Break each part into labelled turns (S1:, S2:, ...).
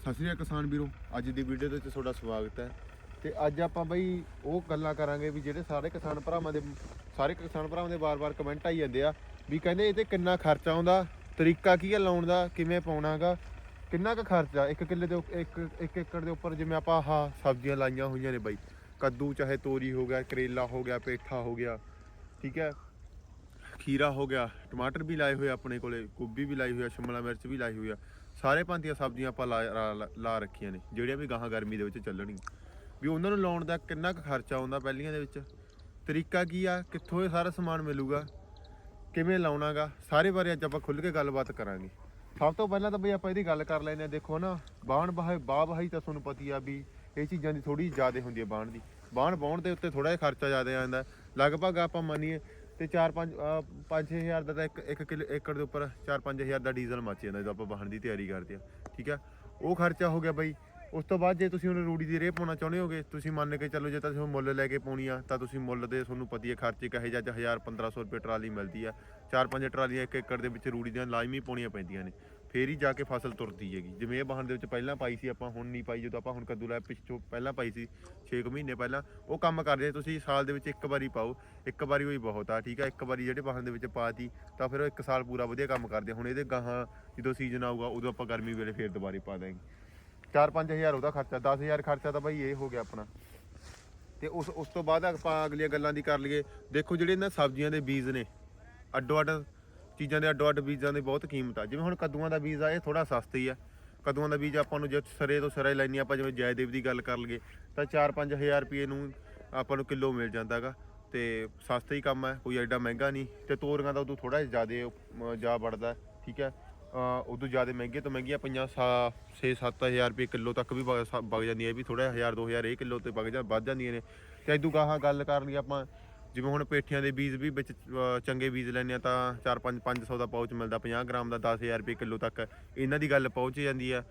S1: ਸਤਿ ਸ਼੍ਰੀ ਅਕਾਲ ਕਿਸਾਨ ਵੀਰੋ। ਅੱਜ ਦੀ ਵੀਡੀਓ ਦੇ ਵਿੱਚ ਤੁਹਾਡਾ ਸਵਾਗਤ ਹੈ। ਤੇ ਅੱਜ ਆਪਾਂ ਬਈ ਉਹ ਗੱਲਾਂ ਕਰਾਂਗੇ ਵੀ ਜਿਹੜੇ ਸਾਰੇ ਕਿਸਾਨ ਭਰਾਵਾਂ ਦੇ ਸਾਰੇ ਕਿਸਾਨ ਭਰਾਵਾਂ ਦੇ ਵਾਰ-ਵਾਰ ਕਮੈਂਟ ਆਈ ਜਾਂਦੇ ਆ ਵੀ ਕਹਿੰਦੇ ਇਹ ਤੇ ਕਿੰਨਾ ਖਰਚਾ ਆਉਂਦਾ, ਤਰੀਕਾ ਕੀ ਹੈ ਲਾਉਣ ਦਾ, ਕਿਵੇਂ ਪਾਉਣਾਗਾ, ਕਿੰਨਾ ਕੁ ਖਰਚਾ? ਇੱਕ ਕਿੱਲੇ ਦੇ ਉੱਪ- ਇੱਕ ਇੱਕ ਏਕੜ ਦੇ ਉੱਪਰ ਜਿਵੇਂ ਆਪਾਂ ਆਹ ਸਬਜ਼ੀਆਂ ਲਾਈਆਂ ਹੋਈਆਂ ਨੇ ਬਾਈ। ਕੱਦੂ ਚਾਹੇ ਤੋਰੀ ਹੋ ਗਿਆ, ਕਰੇਲਾ ਹੋ ਗਿਆ, ਪੇਠਾ ਹੋ ਗਿਆ, ਠੀਕ ਹੈ? ਖੀਰਾ ਹੋ ਗਿਆ, ਟਮਾਟਰ ਵੀ ਲਾਏ ਹੋਏ ਆਪਣੇ ਕੋਲੇ, ਗੋਭੀ ਵੀ ਲਾਈ ਹੋਈ ਆ, ਸ਼ਿਮਲਾ ਮਿਰਚ ਵੀ ਲਾਈ ਹੋਈ ਆ। ਸਾਰੇ ਭਾਂਤੀਆਂ ਸਬਜ਼ੀਆਂ ਆਪਾਂ ਲਾ- ਲਾ ਲਾ ਰੱਖੀਆਂ ਨੇ, ਜਿਹੜੀਆਂ ਵੀ ਗਾਹਾਂ ਗਰਮੀ ਦੇ ਵਿੱਚ ਚੱਲਣਗੀਆਂ। ਵੀ ਉਹਨਾਂ ਨੂੰ ਲਾਉਣ ਦਾ ਕਿੰਨਾ ਕੁ ਖਰਚਾ ਆਉਂਦਾ ਪਹਿਲੀਆਂ ਦੇ ਵਿੱਚ? ਤਰੀਕਾ ਕੀ ਆ? ਕਿੱਥੋਂ ਇਹ ਸਾਰਾ ਸਮਾਨ ਮਿਲੂਗਾ? ਕਿਵੇਂ ਲਾਉਣਾਗਾ? ਸਾਰੇ ਬਾਰੇ ਅੱਜ ਆਪਾਂ ਖੁੱਲ੍ਹ ਕੇ ਗੱਲਬਾਤ ਕਰਾਂਗੇ। ਸਭ ਤੋਂ ਪਹਿਲਾਂ ਤਾਂ ਬਈ ਆਪਾਂ ਇਹਦੀ ਗੱਲ ਕਰ ਲੈਂਦੇ ਆ ਦੇਖੋ ਨਾ ਬਾਣ ਬਾਹ ਬਾਹ ਬਾਹੀ ਤਾਂ ਤੁਹਾਨੂੰ ਪਤੀ ਆ ਵੀ ਇਹ ਚੀਜ਼ਾਂ ਦੀ ਥੋੜੀ ਜ਼ਿਆਦਾ ਹੁੰਦੀ ਹੈ ਬਾਣ ਦੀ। ਬਾਣ ਬਾਉਣ ਦੇ ਉੱਤੇ ਥੋੜਾ ਜਿਹਾ ਖਰਚਾ ਜ਼ਿਆਦਾ ਆਉਂਦਾ। ਲਗਭਗ ਆਪਾਂ ਮੰਨੀਏ ਤੇ 4-5 5-6000 ਦਾ ਤਾਂ ਇੱਕ ਇੱਕ ਕਿਲੋ, ਏਕੜ ਦੇ ਉੱਪਰ 4-5000 ਦਾ ਡੀਜ਼ਲ ਮੱਚ ਜਾਂਦਾ ਜਦੋਂ ਆਪਾਂ ਵਾਹਣ ਦੀ ਤਿਆਰੀ ਕਰਦੇ ਆ ਠੀਕ ਆ? ਉਹ ਖਰਚਾ ਹੋ ਗਿਆ ਬਈ। ਉਸ ਤੋਂ ਬਾਅਦ ਜੇ ਤੁਸੀਂ ਉਹਨੂੰ ਰੂੜੀ ਦੀ ਰੇਹ ਪਾਉਣਾ ਚਾਹੁੰਦੇ ਹੋਗੇ, ਤੁਸੀਂ ਮੰਨ ਕੇ ਚੱਲੋ ਜੇ ਤਾਂ ਤੁਸੀਂ ਉਹ ਮੁੱਲ ਲੈ ਕੇ ਪਾਉਣੀ ਆ, ਤਾਂ ਤੁਸੀਂ ਮੁੱਲ ਦੇ ਤੁਹਾਨੂੰ ਪਤੀ ਹੈ ਖਰਚੇ ਕਹੇ ਜਾਂ 1000 1500 ਰੁਪਏ ਟਰਾਲੀ ਮਿਲਦੀ ਆ। ਚਾਰ ਪੰਜ ਟਰਾਲੀਆਂ ਇੱਕ ਏਕੜ ਦੇ ਵਿੱਚ ਰੂੜੀ ਦੀਆਂ ਲਾਜ਼ਮੀ ਪਾਉਣੀਆਂ ਪੈਂਦੀਆਂ ਨੇ। ਫੇਰ ਹੀ ਜਾ ਕੇ ਫਸਲ ਤੁਰਦੀ ਹੈਗੀ। ਜਿਵੇਂ ਇਹ ਵਾਹਣ ਦੇ ਵਿੱਚ ਪਹਿਲਾਂ ਪਾਈ ਸੀ ਆਪਾਂ, ਹੁਣ ਨਹੀਂ ਪਾਈ, ਜਦੋਂ ਆਪਾਂ ਹੁਣ ਕੱਦੂ ਲਾਇਆ, ਪਿੱਛੋਂ ਪਹਿਲਾਂ ਪਾਈ ਸੀ 6 ਮਹੀਨੇ ਪਹਿਲਾਂ, ਉਹ ਕੰਮ ਕਰਦੇ ਤੁਸੀਂ ਸਾਲ ਦੇ ਵਿੱਚ ਇੱਕ ਵਾਰੀ ਪਾਓ, ਇੱਕ ਵਾਰੀ ਹੋਈ ਬਹੁਤ ਆ, ਠੀਕ ਆ? ਇੱਕ ਵਾਰੀ ਜਿਹੜੇ ਵਾਹਣ ਦੇ ਵਿੱਚ ਪਾਤੀ ਤਾਂ ਫਿਰ ਉਹ ਇੱਕ ਸਾਲ ਪੂਰਾ ਵਧੀਆ ਕੰਮ ਕਰਦੇ। ਹੁਣ ਇਹਦੇ ਗਾਹਾਂ ਜਦੋਂ ਸੀਜ਼ਨ ਆਊਗਾ, ਉਦੋਂ ਆਪਾਂ ਗਰਮੀ ਵੇਲੇ ਫੇਰ ਦੁਬਾਰੇ ਪਾ ਦਾਂਗੇ 4-5000 ਉਹਦਾ ਖਰਚਾ 10000 ਖਰਚਾ ਤਾਂ ਬਾਈ ਇਹ ਹੋ ਗਿਆ ਆਪਣਾ। ਤੇ ਉਸ ਉਸ ਤੋਂ ਬਾਅਦ ਆਪਾਂ ਅਗਲੀਆਂ ਗੱਲਾਂ ਦੀ ਕਰ ਲਈਏ। ਦੇਖੋ ਜਿਹੜੇ ਇਹਨਾਂ ਸਬਜ਼ੀਆਂ ਦੇ ਬੀਜ ਨੇ ਅੱਡੋ ਅੱਡ ਚੀਜ਼ਾਂ ਦੇ ਅੱਡੋ ਅੱਡ ਬੀਜਾਂ ਦੀ ਬਹੁਤ ਕੀਮਤ ਆ। ਜਿਵੇਂ ਹੁਣ ਕੱਦੂਆਂ ਦਾ ਬੀਜ ਆ, ਇਹ ਥੋੜਾ ਸਸਤਾ ਹੀ ਆ। ਕੱਦੂਆਂ ਦਾ ਬੀਜ ਆਪਾਂ ਨੂੰ ਜੇ ਸਰੇ ਤੋਂ ਸਰੇ ਲੈਣੀ ਆਪਾਂ ਜਿਵੇਂ ਜੈਦੇਵ ਦੀ ਗੱਲ ਕਰ ਲਈਏ, ਤਾਂ 4-5000 ਰੁਪਏ ਨੂੰ ਆਪਾਂ ਨੂੰ ਕਿਲੋ ਮਿਲ ਜਾਂਦਾਗਾ ਤੇ ਸਸਤਾ ਹੀ ਕੰਮ ਹੈ ਕੋਈ ਐਡਾ ਮਹਿੰਗਾ ਨਹੀਂ। ਤੇ ਤੋਰੀਆਂ ਦਾ ਉਦੋਂ ਥੋੜਾ ਜ਼ਿਆਦਾ ਜਾ ਵੜਦਾ ਠੀਕ ਹੈ। ਉਦੋਂ ਜ਼ਿਆਦਾ ਮਹਿੰਗੇ ਤੋਂ ਮਹਿੰਗੀਆਂ ਪਈਆਂ 6-7000 ਰੁਪਏ ਕਿਲੋ ਤੱਕ ਵੀ ਵਗ ਜਾਂਦੀਆਂ, ਇਹ ਵੀ ਥੋੜਾ 1000 2000 ਇਹ ਕਿਲੋ ਤੇ ਵਗ ਜਾ, ਵੱਧ ਜਾਂਦੀਆਂ ਨੇ। ਤੇ ਇਦੋਂ ਗਾਹਾਂ ਗੱਲ ਕਰ ਲਈ ਆਪਾਂ ਜਿਵੇਂ ਹੁਣ ਪੇਠਿਆਂ ਦੇ ਬੀਜ ਵੀ ਵਿੱਚ ਚੰਗੇ ਬੀਜ ਲੈਣੇ ਆ ਤਾਂ 4-5 500 ਦਾ ਪਾਊਚ ਮਿਲਦਾ 50 ਗ੍ਰਾਮ ਦਾ 10000 ਰੁਪਏ ਕਿਲੋ ਤੱਕ, ਇਹਨਾਂ ਦੀ ਗੱਲ ਪਹੁੰਚ ਜਾਂਦੀ ਆ।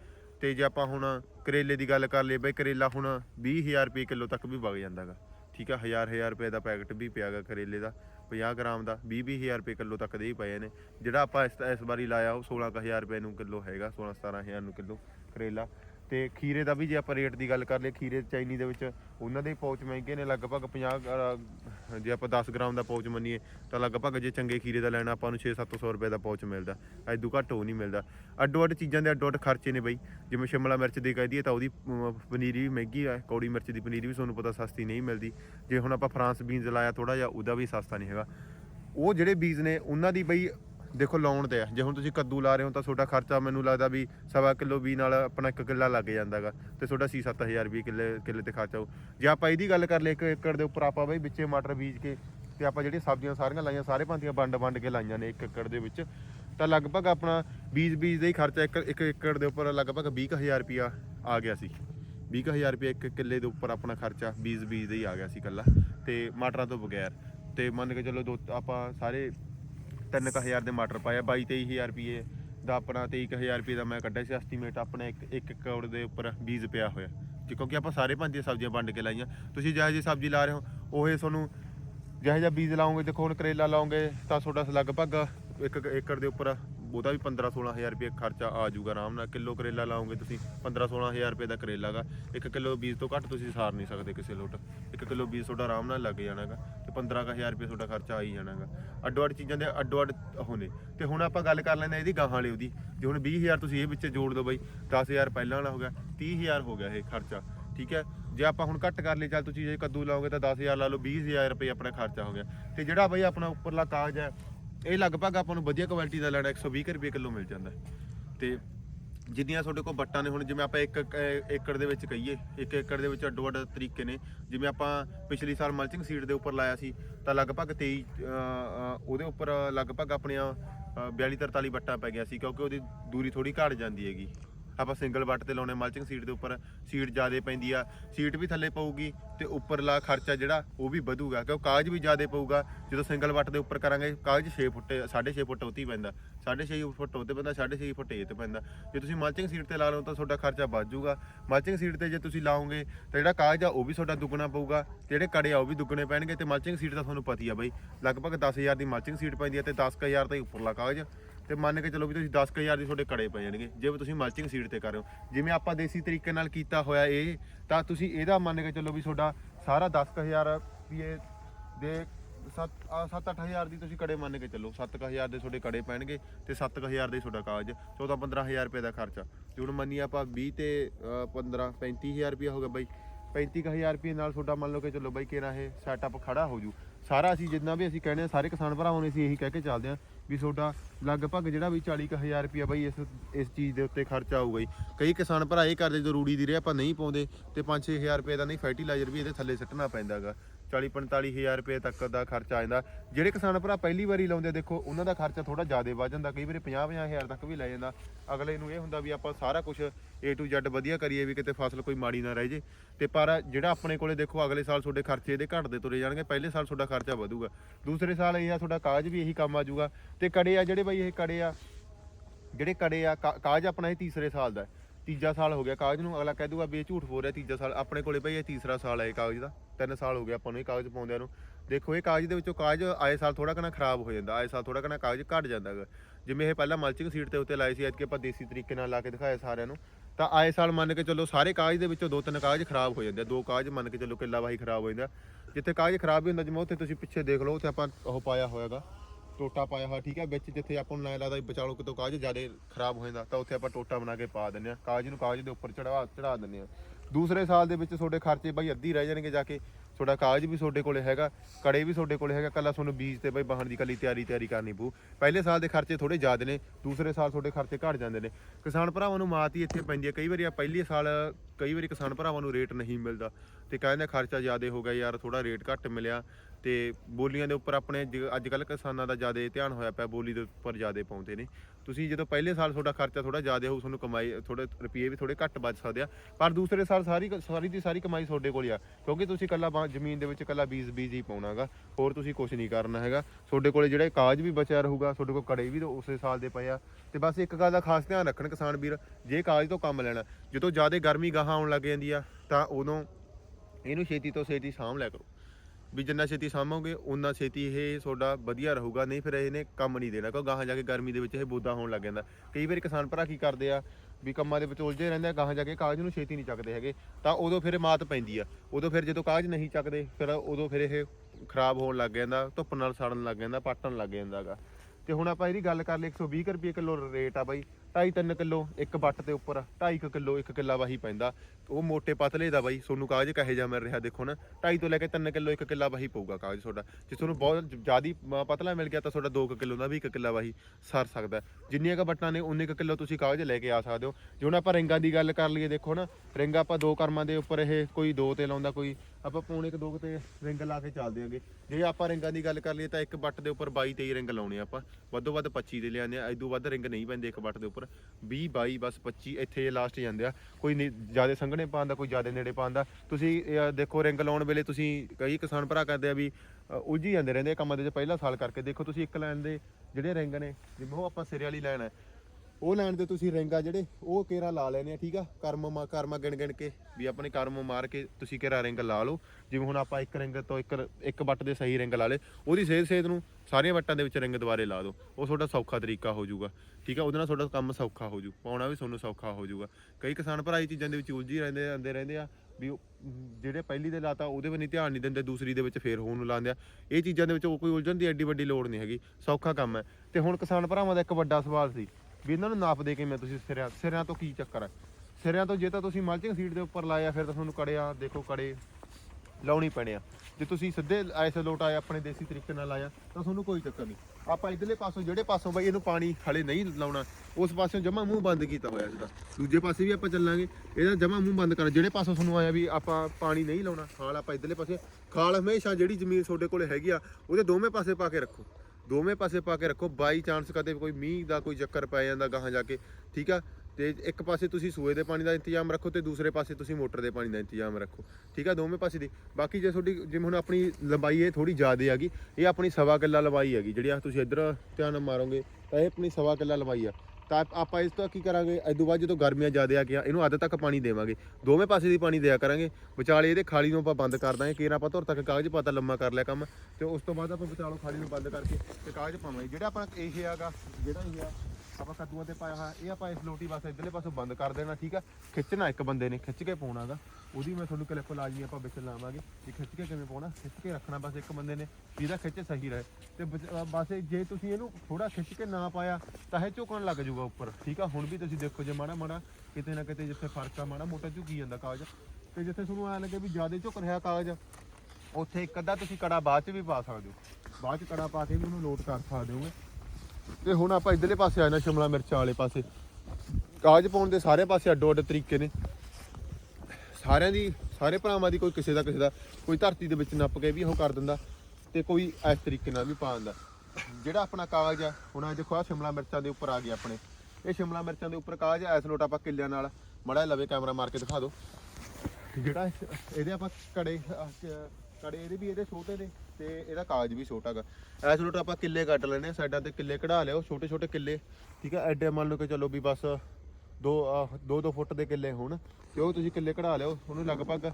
S1: ਤੇ ਜੇ ਆਪਾਂ ਹੁਣ ਕਰੇਲੇ ਦੀ ਗੱਲ ਕਰ ਲਈਏ ਬਈ, ਕਰੇਲਾ ਹੁਣ 20000 ਰੁਪਏ ਕਿਲੋ ਤੱਕ ਵੀ ਵਗ ਜਾਂਦਾਗਾ। ਠੀਕ ਆ 1000 1000 ਰੁਪਏ ਦਾ ਪੈਕਟ ਵੀ ਪਿਆਗਾ ਕਰੇਲੇ ਦਾ 50 ਗ੍ਰਾਮ ਦਾ 20 20000 ਰੁਪਏ ਕਿਲੋ ਤੱਕ ਦੇ ਹੀ ਪਏ ਨੇ। ਜਿਹੜਾ ਆਪਾਂ ਇਸ ਇਸ ਵਾਰੀ ਲਾਇਆ ਉਹ 16000 ਰੁਪਏ ਨੂੰ ਕਿਲੋ ਹੈਗਾ 16 17000 ਨੂੰ ਕਿਲੋ ਕਰੇਲਾ। ਤੇ ਖੀਰੇ ਦਾ ਵੀ ਜੇ ਆਪਾਂ ਰੇਟ ਦੀ ਗੱਲ ਕਰ ਲਈਏ, ਖੀਰੇ ਚਾਈਨੀ ਦੇ ਵਿੱਚ ਉਹਨਾਂ ਦੇ ਪੌਚ ਮਹਿੰਗੇ ਨੇ, ਲਗਭਗ 50 ਜੇ ਆਪਾਂ 10 ਗ੍ਰਾਮ ਦਾ ਪੌਚ ਮੰਨੀਏ, ਤਾਂ ਲਗਭਗ ਜੇ ਚੰਗੇ ਖੀਰੇ ਦਾ ਲੈਣਾ ਆਪਾਂ ਨੂੰ 6-700 ਰੁਪਏ ਦਾ ਪੌਚ ਮਿਲਦਾ। ਐਦੂ ਘੱਟ ਉਹ ਨਹੀਂ ਮਿਲਦਾ। ਅੱਡੋ ਅੱਡ ਚੀਜ਼ਾਂ ਦੇ ਅੱਡੋ ਅੱਡ ਖਰਚੇ ਨੇ ਬਈ। ਜਿਵੇਂ ਸ਼ਿਮਲਾ ਮਿਰਚ ਦੀ ਕਹਿ ਦਈਏ ਤਾਂ ਉਹਦੀ ਪਨੀਰੀ ਵੀ ਮਹਿੰਗੀ ਹੈ ਕੌੜੀ ਮਿਰਚ ਦੀ ਪਨੀਰੀ ਵੀ ਤੁਹਾਨੂੰ ਪਤਾ ਸਸਤੀ ਨਹੀਂ ਮਿਲਦੀ। ਜੇ ਹੁਣ ਆਪਾਂ ਫਰਾਂਸ ਬੀਨਸ ਲਾਇਆ ਥੋੜਾ ਜਿਹਾ, ਉਹਦਾ ਵੀ ਸਸਤਾ ਨਹੀਂ ਹੈਗਾ। ਉਹ ਜਿਹੜੇ ਬੀਜ ਨੇ, ਉਹਨਾਂ ਦੀ ਬਈ ਦੇਖੋ, ਲਾਉਣ ਤੇ ਆ। ਜੇ ਹੁਣ ਤੁਸੀਂ ਕੱਦੂ ਲਾ ਰਹੇ ਹੋ ਤਾਂ ਤੁਹਾਡਾ ਖਰਚਾ ਮੈਨੂੰ ਲੱਗਦਾ ਵੀ ਸਵਾ ਕਿਲੋ ਬੀ ਨਾਲ ਆਪਣਾ ਇੱਕ ਕਿੱਲਾ ਲੱਗ ਜਾਂਦਾਗਾ ਤੇ ਤੁਹਾਡਾ 6-7000 ਰੁਪਏ ਕਿੱਲੇ ਕਿੱਲੇ ਤੇ ਖਰਚਾ ਹੋ ਜੇ ਆਪਾਂ ਇਹਦੀ ਗੱਲ ਕਰ ਲਈਏ, ਇੱਕ ਏਕੜ ਦੇ ਉੱਪਰ ਆਪਾਂ ਬਈ ਵਿੱਚੇ ਮਟਰ ਬੀਜ ਕੇ ਤੇ ਆਪਾਂ ਜਿਹੜੀਆਂ ਸਬਜ਼ੀਆਂ ਸਾਰੀਆਂ ਲਾਈਆਂ, ਸਾਰੇ ਭਾਂਤੀਆਂ ਵੰਡ ਵੰਡ ਕੇ ਲਾਈਆਂ ਨੇ ਇੱਕ ਏਕੜ ਦੇ ਵਿੱਚ, ਤਾਂ ਲਗਭਗ ਆਪਣਾ ਬੀਜ ਬੀਜ ਦਾ ਹੀ ਖਰਚਾ ਇੱਕ ਇੱਕ ਏਕੜ ਦੇ ਉੱਪਰ ਲਗਭਗ 20000 ਰੁਪਿਆ ਆ ਗਿਆ ਸੀ। 20000 ਰੁਪਏ ਇੱਕ ਕਿੱਲੇ ਦੇ ਉੱਪਰ ਆਪਣਾ ਖਰਚਾ ਬੀਜ ਬੀਜ ਦਾ ਹੀ ਆ ਗਿਆ ਸੀ ਕੱਲਾ ਤੇ ਮਟਰਾਂ ਤੋਂ ਬਗੈਰ। ਤੇ ਮੰਨ ਕੇ ਚੱਲੋ ਦੋ, ਆਪਾਂ ਸਾਰੇ 3000 ਦੇ ਮਟਰ ਪਾਇਆ 22 23000 ਰੁਪਏ ਦਾ ਆਪਣਾ 23000 ਰੁਪਏ ਦਾ ਮੈਂ ਕੱਢਿਆ ਸੀ ਐਸਟੀਮੇਟ, ਆਪਣੇ ਇੱਕ ਇੱਕ ਕਰੋੜ ਦੇ ਉੱਪਰ ਬੀਜ ਪਿਆ ਹੋਇਆ। ਜੀ ਕਿਉਂਕਿ ਆਪਾਂ ਸਾਰੇ ਭਾਂਜੀਆਂ ਸਬਜ਼ੀਆਂ ਵੰਡ ਕੇ ਲਾਈਆਂ। ਤੁਸੀਂ ਜਿਹੋ ਜਿਹੀ ਸਬਜ਼ੀ ਲਾ ਰਹੇ ਹੋ, ਉਹ ਤੁਹਾਨੂੰ ਜਿਹੋ ਜਿਹਾ ਬੀਜ ਲਾਉਂਗੇ ਦੇਖੋ ਹੁਣ ਕਰੇਲਾ ਲਾਓਗੇ, ਤਾਂ ਤੁਹਾਡਾ ਲਗਭਗ ਇੱਕ ਏਕੜ ਦੇ ਉੱਪਰ ਉਹਦਾ ਵੀ 15 16000 ਰੁਪਏ ਖਰਚਾ ਆ ਜਾਊਗਾ ਆਰਾਮ ਨਾਲ। ਕਿਲੋ ਕਰੇਲਾ ਲਾਓਗੇ ਤੁਸੀਂ 15 16000 ਰੁਪਏ ਦਾ ਕਰੇਲਾ ਗਾ। ਇੱਕ ਕਿਲੋ ਬੀਜ ਤੋਂ ਘੱਟ ਤੁਸੀਂ ਸਾਰ ਨਹੀਂ ਸਕਦੇ ਕਿਸੇ ਲੋਟ। ਇੱਕ ਕਿਲੋ ਬੀਜ ਤੁਹਾਡਾ ਆਰਾਮ ਨਾਲ ਲੱਗ ਜਾਣਾਗਾ ਤੇ 15000 ਰੁਪਏ ਤੁਹਾਡਾ ਖਰਚਾ ਆ ਹੀ ਜਾਣਾਗਾ ਅੱਡੋ ਅੱਡ ਚੀਜ਼ਾਂ ਦੇ ਅੱਡੋ ਅੱਡ ਉਹ ਨੇ। ਤੇ ਹੁਣ ਆਪਾਂ ਗੱਲ ਕਰ ਲੈਂਦੇ ਇਹਦੀ ਗਾਹਾਂ ਵਾਲੀ ਉਹਦੀ। ਜੇ ਹੁਣ 20000 ਤੁਸੀਂ ਇਹ ਵਿੱਚ ਜੋੜ ਦਿਓ ਬਾਈ 10000 ਪਹਿਲਾਂ ਵਾਲਾ ਹੋ ਗਿਆ 30000 ਹੋ ਗਿਆ ਇਹ ਖਰਚਾ, ਠੀਕ ਹੈ? ਜੇ ਆਪਾਂ ਹੁਣ ਘੱਟ ਕਰ ਲਈ, ਚੱਲ ਤੁਸੀਂ ਜੇ ਕੱਦੂ ਲਾਓਗੇ ਤਾਂ 10000 ਲਾ ਲਓ 20000 ਰੁਪਏ ਆਪਣਾ ਖਰਚਾ ਹੋ ਗਿਆ। ਤੇ ਜਿਹੜਾ ਬਈ ਆਪਣਾ ਉੱਪਰਲਾ ਕਾਗਜ਼ ਹੈ ਇਹ ਲਗਭਗ ਆਪਾਂ ਨੂੰ ਵਧੀਆ ਕੁਆਲਿਟੀ ਦਾ ਲੈਣਾ 120 ਕੁ ਰੁਪਏ ਕਿਲੋ ਮਿਲ ਜਾਂਦਾ ਹੈ। ਤੇ ਜਿੰਨੀਆਂ ਤੁਹਾਡੇ ਕੋਲ ਬੱਟਾਂ ਨੇ ਹੁਣ, ਜਿਵੇਂ ਆਪਾਂ ਇੱਕ ਏਕੜ ਦੇ ਵਿੱਚ ਕਹੀਏ, ਇੱਕ ਏਕੜ ਦੇ ਵਿੱਚ ਅੱਡੋ ਅੱਡ ਤਰੀਕੇ ਨੇ ਜਿਵੇਂ ਆਪਾਂ ਪਿਛਲੀ ਸਾਲ ਮਲਚਿੰਗ ਸੀਡ ਦੇ ਉੱਪਰ ਲਾਇਆ ਸੀ, ਤਾਂ ਲਗਭਗ 23 ਉਹਦੇ ਉੱਪਰ ਲਗਭਗ ਆਪਣੀਆਂ 42 43 ਬੱਟਾਂ ਪੈ ਗਿਆ ਸੀ, ਕਿਉਂਕਿ ਉਹਦੀ ਦੂਰੀ ਥੋੜੀ ਘਟ ਜਾਂਦੀ ਹੈਗੀ ਆਪਾਂ ਸਿੰਗਲ ਵੱਟ ਤੇ ਲਾਉਣੇ ਮਲਚਿੰਗ ਸੀਟ ਦੇ ਉੱਪਰ ਸੀਟ ਜ਼ਿਆਦਾ ਪੈਂਦੀ ਆ। ਸੀਟ ਵੀ ਥੱਲੇ ਪਊਗੀ ਤੇ ਉੱਪਰਲਾ ਖਰਚਾ ਜਿਹੜਾ, ਉਹ ਵੀ ਵਧੂਗਾ, ਕਿਉਂ ਕਾਗਜ਼ ਵੀ ਜ਼ਿਆਦਾ ਪਊਗਾ। ਜਦੋਂ ਸਿੰਗਲ ਵੱਟ ਦੇ ਉੱਪਰ ਕਰਾਂਗੇ, ਕਾਗਜ਼ 6 ਫੁੱਟ 6.5 ਫੁੱਟ ਉੱਤੇ ਹੀ ਪੈਂਦਾ। 6.5 ਫੁੱਟ ਉੱਤੇ ਪੈਂਦਾ 6.5 ਫੁੱਟ ਇਹ ਤੇ ਪੈਂਦਾ। ਜੇ ਤੁਸੀਂ ਮਲਚਿੰਗ ਸੀਟ ਤੇ ਲਾ ਲਓ ਤਾਂ ਤੁਹਾਡਾ ਖਰਚਾ ਵੱਧ ਜਾਊਗਾ। ਮਲਚਿੰਗ ਸੀਟ ਤੇ ਜੇ ਤੁਸੀਂ ਲਾਓਗੇ, ਤਾਂ ਜਿਹੜਾ ਕਾਗਜ਼ ਆ, ਉਹ ਵੀ ਤੁਹਾਡਾ ਦੁੱਗਣਾ ਪਊਗਾ। ਤੇ ਜਿਹੜੇ ਕੜੇ ਆ, ਉਹ ਵੀ ਦੁੱਗਣੇ ਪੈਣਗੇ ਤੇ ਮਲਚਿੰਗ ਸੀਟ ਤਾਂ ਤੁਹਾਨੂੰ ਪਤੀ ਆ ਬਈ। ਲਗਭਗ 10000 ਦੀ ਮਲਚਿੰਗ ਸੀਟ ਪੈਂਦੀ ਆ ਤੇ 10000 ਦਾ ਹੀ ਉੱਪਰਲਾ ਕਾਗਜ਼। ਤੇ ਮੰਨ ਕੇ ਚਲੋ ਵੀ ਤੁਸੀਂ 10000 ਦੀ ਤੁਹਾਡੇ ਕੜੇ ਪੈ ਜਾਣਗੇ। ਜੇ ਤੁਸੀਂ ਮਲਚਿੰਗ ਸੀਡ ਤੇ ਕਰ ਰਹੇ ਹੋ। ਜਿਵੇਂ ਆਪਾਂ ਦੇਸੀ ਤਰੀਕੇ ਨਾਲ ਕੀਤਾ ਹੋਇਆ ਇਹ, ਤਾਂ ਤੁਸੀਂ ਇਹਦਾ ਮੰਨ ਕੇ ਚਲੋ ਵੀ ਤੁਹਾਡਾ ਸਾਰਾ 10000 ਰੁਪਏ ਦੇ 7-8000 ਦੀ ਤੁਸੀਂ ਕੜੇ ਮੰਨ ਕੇ ਚੱਲੋ। 7000 ਦੇ ਤੁਹਾਡੇ ਕੜੇ ਪੈਣਗੇ ਤੇ 7000 ਦੇ ਤੁਹਾਡਾ ਕਾਗਜ਼ 14-15000 ਰੁਪਏ ਦਾ ਖਰਚਾ। ਜੇ ਹੁਣ ਮੰਨੀ ਆਪਾਂ 20 ਤੇ 15 35000 ਰੁਪਏ ਹੋ ਗਿਆ ਬਾਈ। 35000 ਰੁਪਏ ਨਾਲ ਤੁਹਾਡਾ ਮੰਨ ਲਓ ਕਿ ਚਲੋ ਬਾਈ ਕਿਹੜਾ ਇਹ ਸੈਟਅਪ ਖੜਾ ਹੋ ਜੂ। ਸਾਰਾ ਅਸੀਂ ਜਿੰਨਾ ਵੀ ਅਸੀਂ ਕਹਿੰਦੇ ਆ ਸਾਰੇ ਕਿਸਾਨ ਭਰਾਵਾਂ ਨੂੰ ਅਸੀਂ ਇਹੀ ਕਹਿ ਕੇ ਚੱਲਦੇ ਆ ਵੀ ਤੁਹਾਡਾ ਲਗਭਗ ਜਿਹੜਾ ਵੀ 40000 ਰੁਪਏ ਬਾਈ ਇਸ ਇਸ ਚੀਜ਼ ਦੇ ਉੱਤੇ ਖਰਚਾ ਆਊਗਾ ਜੀ। ਕਈ ਕਿਸਾਨ ਭਰਾ ਇਹ ਕਰਦੇ ਜਦੋਂ ਰੂੜੀ ਦੀ ਰੇ ਆਪਾਂ ਨਹੀਂ ਪਾਉਂਦੇ ਤੇ 5-6000 ਰੁਪਏ ਦਾ ਨਹੀਂ ਫਰਟੀਲਾਈਜ਼ਰ ਵੀ ਇਹਦੇ ਥੱਲੇ ਸਿੱਟਣਾ ਪੈਂਦਾਗਾ। 40-45000 ਰੁਪਏ ਤੱਕ ਦਾ ਖਰਚਾ ਆ ਜਾਂਦਾ। ਜਿਹੜੇ ਕਿਸਾਨ ਭਰਾ ਪਹਿਲੀ ਵਾਰੀ ਲਾਉਂਦੇ ਦੇਖੋ, ਉਹਨਾਂ ਦਾ ਖਰਚਾ ਥੋੜਾ ਜ਼ਿਆਦਾ ਵੱਧ ਜਾਂਦਾ। ਕਈ ਵਾਰੀ 50-50000 ਤੱਕ ਵੀ ਲੈ ਜਾਂਦਾ। ਅਗਲੇ ਨੂੰ ਇਹ ਹੁੰਦਾ ਵੀ ਆਪਾਂ ਸਾਰਾ ਕੁਝ A to Z ਵਧੀਆ ਕਰੀਏ ਵੀ ਕਿਤੇ ਫਸਲ ਕੋਈ ਮਾੜੀ ਨਾ ਰਹਿ ਜੇ। ਤੇ ਪਰ ਜਿਹੜਾ ਆਪਣੇ ਕੋਲੇ ਦੇਖੋ, ਅਗਲੇ ਸਾਲ ਤੁਹਾਡੇ ਖਰਚੇ ਇਹਦੇ ਘਟਦੇ ਤੁਰੇ ਜਾਣਗੇ। ਪਹਿਲੇ ਸਾਲ ਤੁਹਾਡਾ ਖਰਚਾ ਵਧੂਗਾ। ਦੂਸਰੇ ਸਾਲ ਇਹ ਆ, ਤੁਹਾਡਾ ਕਾਜ ਵੀ ਇਹੀ ਕੰਮ ਆ ਜਾਊਗਾ। ਤੇ ਕੜੇ ਆ, ਜਿਹੜੇ ਬਾਈ ਇਹ ਕੜੇ ਆ, ਜਿਹੜੇ ਕੜੇ ਆ, ਕਾ- ਕਾਗਜ਼ ਆਪਣਾ ਇਹ ਤੀਸਰੇ ਸਾਲ ਦਾ ਹੈ। ਤੀਜਾ ਸਾਲ ਹੋ ਗਿਆ ਕਾਗਜ਼ ਨੂੰ, ਅਗਲਾ ਕਹਿ ਦੂਗਾ ਵੀ ਇਹ ਝੂਠ ਬੋਲ ਰਿਹਾ, ਤੀਜਾ ਸਾਲ, ਆਪਣੇ ਕੋਲੇ ਬਈ ਇਹ ਤੀਸਰਾ ਸਾਲ ਹੈ ਇਹ ਕਾਗਜ਼ ਦਾ, ਤਿੰਨ ਸਾਲ ਹੋ ਗਿਆ ਆਪਾਂ ਨੂੰ ਇਹ ਕਾਗਜ਼ ਪਾਉਂਦਿਆਂ ਨੂੰ। ਦੇਖੋ, ਇਹ ਕਾਗਜ਼ ਦੇ ਵਿੱਚੋਂ ਕਾਗਜ਼ ਆਏ ਸਾਲ ਥੋੜਾ ਕਨਾ ਖਰਾਬ ਹੋ ਜਾਂਦਾ, ਆਏ ਸਾਲ ਥੋੜਾ ਕਨਾ ਕਾਗਜ਼ ਘਟ ਜਾਂਦਾ ਹੈਗਾ ਜਿਵੇਂ ਇਹ ਪਹਿਲਾਂ ਮਲਚਿੰਗ ਸੀਟ ਤੇ ਉੱਤੇ ਲਾਏ ਸੀ, ਅੱਜ ਕਿ ਆਪਾਂ ਦੇਸੀ ਤਰੀਕੇ ਨਾਲ ਲਾ ਕੇ ਦਿਖਾਇਆ ਸਾਰਿਆਂ ਨੂੰ, ਤਾਂ ਆਏ ਸਾਲ ਮੰਨ ਕੇ ਚੱਲੋ ਸਾਰੇ ਕਾਗਜ਼ ਦੇ ਵਿੱਚੋਂ ਦੋ ਤਿੰਨ ਕਾਗਜ਼ ਖਰਾਬ ਹੋ ਜਾਂਦੇ ਆ, ਦੋ ਕਾਗਜ਼ ਮੰਨ ਕੇ ਚੱਲੋ ਕਿੱਲਾ ਵਾਹੀ ਖਰਾਬ ਹੋ ਜਾਂਦਾ। ਜਿੱਥੇ ਕਾਗਜ਼ ਖਰਾਬ ਵੀ ਹੁੰਦਾ, ਜਿਵੇਂ ਉੱਥੇ ਤੁਸੀਂ ਪਿੱਛੇ ਦੇਖ ਲਓ, ਉੱਥੇ ਆਪਾਂ ਉਹ ਪਾਇਆ ਹੋਇਆਗਾ। ਟੋਟਾ ਪਾਇਆ ਹੋਇਆ, ਠੀਕ ਹੈ, ਵਿੱਚ ਜਿੱਥੇ ਆਪਾਂ ਨੂੰ ਐਂ ਲੱਗਦਾ ਵੀ ਵਿਚਾਲੋ ਕਿਤੋਂ ਕਾਗਜ਼ ਜ਼ਿਆਦਾ ਖਰਾਬ ਹੋ ਜਾਂਦਾ, ਤਾਂ ਉੱਥੇ ਆਪਾਂ ਟੋਟਾ ਬਣਾ ਕੇ ਪਾ ਦਿੰਦੇ ਆ ਕਾਗਜ਼ ਨੂੰ ਕਾਗਜ਼ ਦੇ ਉੱਪਰ ਚੜਾ ਚੜਾ ਦਿੰਦੇ ਆ ਦੂਸਰੇ ਸਾਲ ਦੇ ਵਿੱਚ ਤੁਹਾਡੇ ਖਰਚੇ ਬਾਈ ਅੱਧੀ ਰਹਿ ਜਾਣਗੇ ਜਾ ਕੇ। ਤੁਹਾਡਾ ਕਾਗਜ਼ ਵੀ ਤੁਹਾਡੇ ਕੋਲੇ ਹੈਗਾ, ਕੜੇ ਵੀ ਤੁਹਾਡੇ ਕੋਲੇ ਹੈਗਾ, ਕੱਲਾ ਤੁਹਾਨੂੰ ਬੀਜ ਤੇ ਬਈ ਬਾਹਣ ਦੀ ਕੱਲੀ ਤਿਆਰੀ ਤਿਆਰੀ ਕਰਨੀ ਪਊ। ਪਹਿਲੇ ਸਾਲ ਦੇ ਖਰਚੇ ਥੋੜੇ ਜ਼ਿਆਦਾ ਨੇ, ਦੂਸਰੇ ਸਾਲ ਤੁਹਾਡੇ ਖਰਚੇ ਘਟ ਜਾਂਦੇ ਨੇ। ਕਿਸਾਨ ਭਰਾਵਾਂ ਨੂੰ ਮਾਤ ਹੀ ਇੱਥੇ ਪੈਂਦੀ ਹੈ। ਕਈ ਵਾਰੀ ਆ ਪਹਿਲੇ ਸਾਲ, ਕਈ ਵਾਰੀ ਕਿਸਾਨ ਭਰਾਵਾਂ ਨੂੰ ਰੇਟ ਨਹੀਂ ਮਿਲਦਾ। ਤੇ ਕਹਿੰਦੇ ਖਰਚਾ ਜ਼ਿਆਦਾ ਹੋ ਗਿਆ ਯਾਰ ਥੋੜਾ ਰੇਟ ਘੱਟ ਮਿਲਿਆ। ਤੇ ਬੋਲੀਆਂ ਦੇ ਉੱਪਰ ਆਪਣੇ ਅੱਜ ਕੱਲ ਕਿਸਾਨਾਂ ਦਾ ਜ਼ਿਆਦਾ ਧਿਆਨ ਹੋਇਆ ਪਿਆ, ਬੋਲੀ ਦੇ ਉੱਪਰ ਜ਼ਿਆਦਾ ਪਾਉਂਦੇ ਨੇ। ਤੁਸੀਂ ਜਦੋਂ ਪਹਿਲੇ ਸਾਲ ਤੁਹਾਡਾ ਖਰਚਾ ਥੋੜਾ ਜ਼ਿਆਦਾ ਹੋਊ, ਤੁਹਾਨੂੰ ਕਮਾਈ ਥੋੜੇ ਰੁਪਏ ਵੀ ਥੋੜੇ ਘੱਟ ਬਚ ਸਕਦੇ ਆ। ਪਰ ਦੂਸਰੇ ਸਾਲ ਸਾਰੀ ਸਾਰੀ ਦੀ ਸਾਰੀ ਕਮਾਈ ਤੁਹਾਡੇ ਕੋਲ ਆ। ਕਿਉਂਕਿ ਤੁਸੀਂ ਇਕੱਲਾ ਬਾ- ਜ਼ਮੀਨ ਦੇ ਵਿੱਚ ਇਕੱਲਾ ਬੀਜ ਬੀਜ ਹੀ ਪਾਉਣਾਗਾ। ਹੋਰ ਤੁਸੀਂ ਕੁਝ ਨਹੀਂ ਕਰਨਾ ਹੈਗਾ। ਤੁਹਾਡੇ ਕੋਲੇ ਜਿਹੜਾ ਕਾਜ ਵੀ ਬਚਿਆ ਰਹੂਗਾ, ਤੁਹਾਡੇ ਕੋਲ ਕੜੇ ਵੀ ਉਸੇ ਸਾਲ ਦੇ ਪਏ ਆ। ਤੇ ਬਸ ਇੱਕ ਗੱਲ ਦਾ ਖਾਸ ਧਿਆਨ ਰੱਖਣ ਕਿਸਾਨ ਵੀਰ, ਜੇ ਕਾਗਜ਼ ਤੋਂ ਕੰਮ ਲੈਣਾ, ਜਦੋਂ ਜ਼ਿਆਦਾ ਗਰਮੀ ਗਾਹਾਂ ਆਉਣ ਲੱਗ ਜਾਂਦੀ ਆ, ਤਾਂ ਉਦੋਂ ਇਹਨੂੰ ਛੇਤੀ ਤੋਂ ਛੇਤੀ ਸਾਂਭ ਲਿਆ ਕਰੋ। ਵੀ ਜਿੰਨਾ ਛੇਤੀ ਸਾਂਭੋਗੇ ਉਨਾ ਛੇਤੀ ਇਹ ਤੁਹਾਡਾ ਵਧੀਆ ਰਹੂਗਾ, ਨਹੀਂ ਫਿਰ ਇਹਨੇ ਕੰਮ ਨਹੀਂ ਦੇਣਾ, ਕਿਉਂ ਗਾਹਾਂ ਜਾ ਕੇ ਗਰਮੀ ਦੇ ਵਿੱਚ ਇਹ ਬੋਦਾ ਹੋਣ ਲੱਗ ਜਾਂਦਾ। ਕਈ ਵਾਰੀ ਕਿਸਾਨ ਭਰਾ ਕੀ ਕਰਦੇ ਆ, ਵੀ ਕੰਮਾਂ ਦੇ ਵਿੱਚ ਉਲਝੇ ਰਹਿੰਦੇ ਆ, ਗਾਹਾਂ ਜਾ ਕੇ ਕਾਗਜ਼ ਨੂੰ ਛੇਤੀ ਨਹੀਂ ਚੱਕਦੇ ਹੈਗੇ, ਤਾਂ ਉਦੋਂ ਫਿਰ ਮਾਤ ਪੈਂਦੀ ਆ। ਉਦੋਂ ਫਿਰ ਜਦੋਂ ਕਾਗਜ਼ ਨਹੀਂ ਚੱਕਦੇ, ਫਿਰ ਉਦੋਂ ਫਿਰ ਇਹ ਖਰਾਬ ਹੋਣ ਲੱਗ ਜਾਂਦਾ, ਧੁੱਪ ਨਾਲ ਸੜਨ ਲੱਗ ਜਾਂਦਾ, ਪਾਟਣ ਲੱਗ ਜਾਂਦਾਗਾ। ਤੇ ਹੁਣ ਆਪਾਂ ਇਹਦੀ ਗੱਲ ਕਰ ਲਈ 120 ਕੁ ਰੁਪਏ ਕਿਲੋ ਰੇਟ ਆ ਬਾਈ। ਢਾਈ 3 ਕਿਲੋ, ਇੱਕ ਵੱਟ ਦੇ ਉੱਪਰ 2.5 ਕਿਲੋ, ਇੱਕ ਕਿੱਲਾ ਵਾਹੀ ਪੈਂਦਾ। ਉਹ ਮੋਟੇ ਪਤਲੇ ਦਾ ਬਾਈ ਤੁਹਾਨੂੰ ਕਾਗਜ਼ ਕਹੇ ਜਾ ਮਿਲ ਰਿਹਾ, ਦੇਖੋ ਨਾ। ਢਾਈ ਤੋਂ ਲੈ ਕੇ 3 ਕਿਲੋ, ਇੱਕ ਕਿੱਲਾ ਵਾਹੀ ਪਊਗਾ ਕਾਗਜ਼ ਤੁਹਾਡਾ। ਜੇ ਤੁਹਾਨੂੰ ਬਹੁਤ ਜ਼ਿਆਦੀ ਪਤਲਾ ਮਿਲ ਗਿਆ ਤਾਂ ਤੁਹਾਡਾ 2 ਕਿਲੋ ਦਾ ਵੀ ਇੱਕ ਕਿੱਲਾ ਵਾਹੀ ਸਰ ਸਕਦਾ ਜਿੰਨੀਆਂ ਕ ਵੱਟਾਂ ਨੇ ਉਨੇ ਕੁ ਕਿਲੋ ਤੁਸੀਂ ਕਾਗਜ਼ ਲੈ ਕੇ ਆ ਸਕਦੇ ਹੋ। ਜੇ ਹੁਣ ਆਪਾਂ ਰਿੰਗਾਂ ਦੀ ਗੱਲ ਕਰ ਲਈਏ, ਦੇਖੋ ਨਾ, ਰਿੰਗ ਆਪਾਂ ਦੋ ਕਰਮਾਂ ਦੇ ਉੱਪਰ ਇਹ ਕੋਈ ਦੋ ਤੇ ਲਾਉਂਦਾ, ਕੋਈ ਆਪਾਂ ਪੌਣੇ ਕੁ ਦੋ ਕੁ ਤੇ ਰਿੰਗ ਲਾ ਕੇ ਚੱਲਦੇ ਆਂਗੇ। ਜੇ ਆਪਾਂ ਰਿੰਗਾਂ ਦੀ ਗੱਲ ਕਰ ਲਈਏ ਤਾਂ ਇੱਕ ਵੱਟ ਦੇ ਉੱਪਰ 22 23 ਰਿੰਗ ਲਾਉਣੇ ਆਪਾਂ। ਵੱਧੋ ਵੱਧ 25 ਦੇ ਲਿਆਉਂਦੇ ਆ ਇਦੋਂ ਵੱਧ ਰਿੰਗ ਨਹੀਂ ਪੈਂਦੇ ਇੱਕ ਵੱਟ ਦੇ ਉੱਪਰ। 20 22 ਬਸ 25 ਇੱਥੇ ਲਾਸਟ ਜਾਂਦੇ ਆ। ਕੋਈ ਜ਼ਿਆਦਾ ਸੰਘਣੇ ਪਾਉਂਦਾ ਕੋਈ ਜ਼ਿਆਦਾ ਨੇੜੇ ਪਾਉਂਦਾ ਤੁਸੀਂ ਦੇਖੋ ਰਿੰਗ ਲਾਉਣ ਵੇਲੇ ਤੁਸੀਂ ਕਈ ਕਿਸਾਨ ਭਰਾ ਕਰਦੇ ਆ ਵੀ ਅ, ਉਲਝੀ ਜਾਂਦੇ ਰਹਿੰਦੇ ਕੰਮਾਂ ਦੇ ਵਿੱਚ। ਪਹਿਲਾ ਸਾਲ ਕਰਕੇ ਦੇਖੋ ਤੁਸੀਂ ਇੱਕ ਲਾਈਨ ਦੇ ਜਿਹੜੇ ਰਿੰਗ ਨੇ ਜਿਵੇਂ ਉਹ ਆਪਾਂ ਸਿਰੇ ਵਾਲੀ ਲਾਈਨ ਹੈ ਉਹ ਲੈਣ ਦੇ ਤੁਸੀਂ ਰਿੰਗ ਆ ਜਿਹੜੇ ਉਹ ਕੇਰਾ ਲਾ ਲੈਣੇ ਆ ਠੀਕ ਆ? ਕਰਮ ਮਾ ਕਰਮਾ ਗਿਣ ਗਿਣ ਕੇ ਵੀ ਆਪਣੇ ਕਰਮ ਮਾਰ ਕੇ ਤੁਸੀਂ ਕੇਰਾ ਰਿੰਗ ਲਾ ਲਓ। ਜਿਵੇਂ ਹੁਣ ਆਪਾਂ ਇੱਕ ਰਿੰਗ ਤੋਂ ਇੱਕ ਇੱਕ ਵੱਟ ਦੇ ਸਹੀ ਰਿੰਗ ਲਾ ਲੇ ਉਹਦੀ ਸੇਧ ਸੇਧ ਨੂੰ ਸਾਰੀਆਂ ਵੱਟਾਂ ਦੇ ਵਿੱਚ ਰਿੰਗ ਦੁਬਾਰੇ ਲਾ ਦਿਓ। ਉਹ ਤੁਹਾਡਾ ਸੌਖਾ ਤਰੀਕਾ ਹੋ ਜਾਊਗਾ ਠੀਕ ਆ? ਉਹਦੇ ਨਾਲ ਤੁਹਾਡਾ ਕੰਮ ਸੌਖਾ ਹੋ ਜੂ ਪਾਉਣਾ ਵੀ ਤੁਹਾਨੂੰ ਸੌਖਾ ਹੋ ਜਾਊਗਾ। ਕਈ ਕਿਸਾਨ ਭਰਾ ਇਹ ਚੀਜ਼ਾਂ ਦੇ ਵਿੱਚ ਉਲਝੀ ਰਹਿੰਦੇ ਆਂਦੇ ਰਹਿੰਦੇ ਆ ਵੀ ਉਹ, ਜਿਹੜੇ ਪਹਿਲੀ ਦੇ ਲਾਤਾ ਉਹਦੇ ਵੱਲ ਨਹੀਂ ਧਿਆਨ ਨਹੀਂ ਦਿੰਦੇ ਦੂਸਰੀ ਦੇ ਵਿੱਚ ਫੇਰ ਹੋਣ ਨੂੰ ਲਾਉਂਦੇ ਆ। ਇਹ ਚੀਜ਼ਾਂ ਦੇ ਵਿੱਚ ਉਹ ਕੋਈ ਉਲਝਣ ਦੀ ਐਡੀ ਵੱਡੀ ਲੋੜ ਨਹੀਂ ਹੈਗੀ ਸੌਖਾ ਕੰਮ ਹੈ। ਤੇ ਹੁਣ ਕਿਸਾਨ ਭਰਾਵਾਂ ਦਾ ਇੱਕ ਵੱਡਾ ਸਵਾਲ ਸੀ ਵੀ ਇਹਨਾਂ ਨੂੰ ਨਾਪ ਦੇ ਕੇ ਮੈਂ ਤੁਸੀਂ ਸਿਰਿਆਂ ਸਿਰਿਆਂ ਤੋਂ ਕੀ ਚੱਕਰ ਹੈ ਸਿਰਿਆਂ ਤੋਂ ਜੇ ਤਾਂ ਤੁਸੀਂ ਮਲਚਿੰਗ ਸੀਟ ਦੇ ਉੱਪਰ ਲਾਇਆ, ਫਿਰ ਤਾਂ ਤੁਹਾਨੂੰ ਕੜਿਆ ਦੇਖੋ ਕੜੇ ਲਾਉਣੀ ਪੈਣੇ ਆ। ਜੇ ਤੁਸੀਂ ਸਿੱਧੇ ਐਸੇ ਲੋਟ ਆਏ, ਆਪਣੇ ਦੇਸੀ ਤਰੀਕੇ ਨਾਲ ਲਾਇਆ, ਤਾਂ ਤੁਹਾਨੂੰ ਕੋਈ ਚੱਕਰ ਨਹੀਂ। ਆਪਾਂ ਇਧਰਲੇ ਪਾਸੋਂ, ਜਿਹੜੇ ਪਾਸੋਂ ਬਈ ਇਹਨੂੰ ਪਾਣੀ ਹਲੇ ਨਹੀਂ ਲਾਉਣਾ, ਉਸ ਪਾਸੋਂ ਜਮਾ ਮੂੰਹ ਬੰਦ ਕੀਤਾ ਹੋਇਆ ਸੀਗਾ। ਦੂਜੇ ਪਾਸੇ ਵੀ ਆਪਾਂ ਚੱਲਾਂਗੇ, ਇਹਦਾ ਜਮਾ ਮੂੰਹ ਬੰਦ ਕਰ, ਜਿਹੜੇ ਪਾਸੋਂ ਤੁਹਾਨੂੰ ਆਇਆ ਵੀ ਆਪਾਂ ਪਾਣੀ ਨਹੀਂ ਲਾਉਣਾ, ਖਾਲ ਆਪਾਂ ਇਧਰਲੇ ਪਾਸੇ, ਖਾਲ ਹਮੇਸ਼ਾ ਜਿਹੜੀ ਜ਼ਮੀਨ ਤੁਹਾਡੇ ਕੋਲੇ ਹੈਗੀ ਆ, ਉਹਦੇ ਦੋਵੇਂ ਪਾਸੇ ਪਾ ਕੇ ਰੱਖੋ। ਦੋਵੇਂ ਪਾਸੇ ਪਾ ਕੇ ਰੱਖੋ, ਬਾਈ ਚਾਂਸ ਕਦੇ ਕੋਈ ਮੀਂਹ ਦਾ ਕੋਈ ਚੱਕਰ ਪੈ ਜਾਂਦਾ ਗਾਹਾਂ ਜਾ ਕੇ, ਠੀਕ ਆ? ਤੇ ਇੱਕ ਪਾਸੇ ਤੁਸੀਂ ਸੂਏ ਦੇ ਪਾਣੀ ਦਾ ਇੰਤਜ਼ਾਮ ਰੱਖੋ ਤੇ ਦੂਸਰੇ ਪਾਸੇ ਤੁਸੀਂ ਮੋਟਰ ਦੇ ਪਾਣੀ ਦਾ ਇੰਤਜ਼ਾਮ ਰੱਖੋ, ਠੀਕ ਆ? ਦੋਵੇਂ ਪਾਸੇ ਦੀ। ਬਾਕੀ ਜੇ ਤੁਹਾਡੀ ਜਿਵੇਂ ਹੁਣ ਆਪਣੀ ਲੰਬਾਈ ਇਹ ਥੋੜੀ ਜ਼ਿਆਦਾ ਹੈਗੀ ਇਹ ਆਪਣੀ ਸਵਾ ਕਿੱਲਾ ਲੰਬਾਈ ਹੈਗੀ ਜਿਹੜੀ ਆ ਤੁਸੀਂ ਇੱਧਰ ਧਿਆਨ ਮਾਰੋਗੇ, ਤਾਂ ਇਹ ਆਪਣੀ ਸਵਾ ਕਿੱਲਾ ਲੰਬਾਈ ਆ। ਤਾਂ ਆਪਾਂ ਇਸ ਤੋਂ ਕੀ ਕਰਾਂਗੇ? ਇਸ ਤੋਂ ਬਾਅਦ ਜਦੋਂ ਗਰਮੀਆਂ ਜ਼ਿਆਦਾ ਆ ਗਿਆ ਇਹਨੂੰ ਅੱਧ ਤੱਕ ਪਾਣੀ ਦੇਵਾਂਗੇ। ਦੋਵੇਂ ਪਾਸੇ ਦੀ ਪਾਣੀ ਦਿਆ ਕਰਾਂਗੇ। ਵਿਚਾਲੇ ਇਹਦੇ ਖਾਲੀ ਨੂੰ ਆਪਾਂ ਬੰਦ ਕਰ ਦਾਂਗੇ। ਕੇਰ ਆਪਾਂ ਧੁਰ ਤੱਕ ਕਾਗਜ਼ ਪਾਤਾ ਲੰਮਾ ਕਰ ਲਿਆ ਕੰਮ। ਤੇ ਉਸ ਤੋਂ ਬਾਅਦ ਆਪਾਂ ਵਿਚਾਲੋਂ ਖਾਲੀ ਨੂੰ ਬੰਦ ਕਰਕੇ ਤੇ ਕਾਗਜ਼ ਪਾਵਾਂਗੇ। ਜਿਹੜਾ ਆਪਾਂ ਇਹ ਹੈਗਾ ਜਿਹੜਾ ਇਹ ਆ ਆਪਾਂ ਕੱਦੂਆਂ ਤੇ ਪਾਇਆ ਹੋਇਆ, ਇਹ ਆਪਾਂ ਇਸ ਲੋਟੀ ਬਸ ਇਧਰਲੇ ਪਾਸੋਂ ਬੰਦ ਕਰ ਦੇਣਾ, ਠੀਕ ਆ? ਖਿੱਚਣਾ ਇੱਕ ਬੰਦੇ ਨੇ, ਖਿੱਚ ਕੇ ਪਾਉਣਾਗਾ ਉਹਦੀ ਮੈਂ ਤੁਹਾਨੂੰ ਕਲਿੱਪ ਲਾਜ਼ਮੀ ਆਪਾਂ ਵਿੱਚ ਲਾਵਾਂਗੇ ਕਿ ਖਿੱਚ ਕੇ ਕਿਵੇਂ ਪਾਉਣਾ, ਖਿੱਚ ਕੇ ਰੱਖਣਾ ਬਸ ਇੱਕ ਬੰਦੇ ਨੇ, ਜਿਹਦਾ ਖਿੱਚ ਸਹੀ ਰਹੇ। ਤੇ ਬਚ- ਬਸ ਜੇ ਤੁਸੀਂ ਇਹਨੂੰ ਥੋੜਾ ਖਿੱਚ ਕੇ ਨਾ ਪਾਇਆ, ਤਾਂ ਇਹ ਝੁਕਣ ਲੱਗ ਜਾਊਗਾ ਉੱਪਰ, ਠੀਕ ਆ? ਹੁਣ ਵੀ ਤੁਸੀਂ ਦੇਖੋ ਜੇ ਮਾੜਾ ਮਾੜਾ ਕਿਤੇ ਨਾ ਕਿਤੇ ਜਿੱਥੇ ਫ਼ਰਕ ਆ, ਮਾੜਾ ਮੋਟਾ ਝੁਕੀ ਜਾਂਦਾ ਕਾਗਜ਼। ਤੇ ਜਿੱਥੇ ਤੁਹਾਨੂੰ ਐ ਲੱਗੇ ਵੀ ਜ਼ਿਆਦਾ ਝੁਕ ਰਿਹਾ ਕਾਗਜ਼, ਉੱਥੇ ਇੱਕ ਅੱਧਾ ਤੁਸੀਂ ਕੜਾ ਬਾਅਦ ਚ ਵੀ ਪਾ ਸਕਦੇ ਹੋ। ਬਾਅਦ ਚ ਕੜਾ ਪਾ ਕੇ ਵੀ ਉਹਨੂੰ ਲੋਟ ਕਰ ਸਕਦੇ ਹੋਗੇ। ਤੇ ਹੁਣ ਆਪਾਂ ਇਧਰਲੇ ਪਾਸੇ ਆ ਜਾਣਾ ਸ਼ਿਮਲਾ ਮਿਰਚਾਂ ਵਾਲੇ ਪਾਸੇ। ਕਾਗਜ਼ ਪਾਉਣ ਦੇ ਸਾਰੇ ਪਾਸੇ ਅੱਡੋ ਅੱਡ ਤਰੀਕੇ ਨੇ। ਸਾਰਿਆਂ ਦੀ ਸਾਰੇ ਭਰਾਵਾਂ ਦੀ ਕੋਈ ਕਿਸੇ ਦਾ ਕਿਸੇ ਦਾ ਕੋਈ ਧਰਤੀ ਦੇ ਵਿੱਚ ਨੱਪ ਕੇ ਵੀ ਉਹ ਕਰ ਦਿੰਦਾ ਤੇ ਕੋਈ ਇਸ ਤਰੀਕੇ ਨਾਲ ਵੀ ਪਾ ਦਿੰਦਾ। ਜਿਹੜਾ ਆਪਣਾ ਕਾਗਜ਼ ਆ ਹੁਣ ਆ ਦੇਖੋ ਆ ਸ਼ਿਮਲਾ ਮਿਰਚਾਂ ਦੇ ਉੱਪਰ ਆ ਗਏ ਆਪਣੇ। ਇਹ ਸ਼ਿਮਲਾ ਮਿਰਚਾਂ ਦੇ ਉੱਪਰ ਕਾਗਜ਼ ਐਸ ਲੋਟ ਆਪਾਂ ਕਿੱਲਿਆਂ ਨਾਲ ਮੜਾ ਲਵੇ ਕੈਮਰਾ ਮਾਰ ਕੇ ਦਿਖਾ ਦਿਓ। ਜਿਹੜਾ ਇਹਦੇ ਆਪਾਂ ਕੜੇ ਅਹ, ਕੜੇ ਇਹਦੇ ਵੀ ਇਹਦੇ ਛੋਟੇ ਨੇ। ਤੇ ਇਹਦਾ ਕਾਗਜ਼ ਵੀ ਛੋਟਾ ਗਾ। ਐਸ ਲੋਟ ਆਪਾਂ ਕਿੱਲੇ ਕੱਟ ਲੈਣੇ ਸਾਈਡਾਂ ਤੇ ਕਿੱਲੇ ਕਢਾ ਲਿਓ ਛੋਟੇ ਛੋਟੇ ਕਿੱਲੇ। ਠੀਕ ਹੈ ਐਡੇ ਮੰਨ ਲਓ ਕਿ ਚਲੋ ਵੀ ਬਸ ਦੋ ਅਹ, ਦੋ ਦੋ ਫੁੱਟ ਦੇ ਕਿੱਲੇ ਹੋਣ ਤੇ ਉਹ ਤੁਸੀਂ ਕਿੱਲੇ ਕਢਾ ਲਿਓ ਉਹਨੂੰ ਲਗਭਗ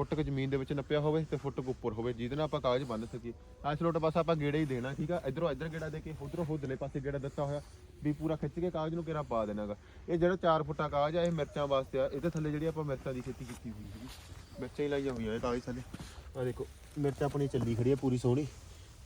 S1: ਫੁੱਟ ਕੁ ਜ਼ਮੀਨ ਦੇ ਵਿੱਚ ਨੱਪਿਆ ਹੋਵੇ ਤੇ ਫੁੱਟ ਕੁ ਉੱਪਰ ਹੋਵੇ, ਜਿਹਦੇ ਨਾਲ ਆਪਾਂ ਕਾਗਜ਼ ਬੰਨ ਸਕੀਏ। ਐਸ ਲੋਟ ਬਸ ਆਪਾਂ ਗੇੜੇ ਹੀ ਦੇਣਾ, ਠੀਕ ਆ? ਇਧਰੋਂ ਇਧਰ ਗੇੜਾ ਦੇ ਕੇ ਉਧਰੋਂ ਉਧਰਲੇ ਪਾਸੇ ਗੇੜਾ ਦਿੱਤਾ ਹੋਇਆ, ਵੀ ਪੂਰਾ ਖਿੱਚ ਕੇ ਕਾਗਜ਼ ਨੂੰ ਘੇਰਾ ਪਾ ਦੇਣਾਗਾ। ਇਹ ਜਿਹੜਾ 4 ਫੁੱਟਾ ਕਾਗਜ਼ ਆ, ਇਹ ਮਿਰਚਾਂ ਵਾਸਤੇ ਆ। ਇਹਦੇ ਥੱਲੇ ਜਿਹੜੀ ਆਪਾਂ ਮਿਰਚਾਂ ਦੀ ਖੇਤੀ ਕੀਤੀ ਹੋਈ ਹੈ ਮਿਰਚਾਂ ਹੀ ਲਾਈਆਂ ਹੋਈਆਂ ਇਹ ਕਾਗਜ਼ ਥੱਲੇ। ਆ ਦੇਖੋ, ਮਿਰਚ ਆਪਣੀ ਚੱਲੀ ਖੜੀ ਆ, ਪੂਰੀ ਸੋਹਣੀ।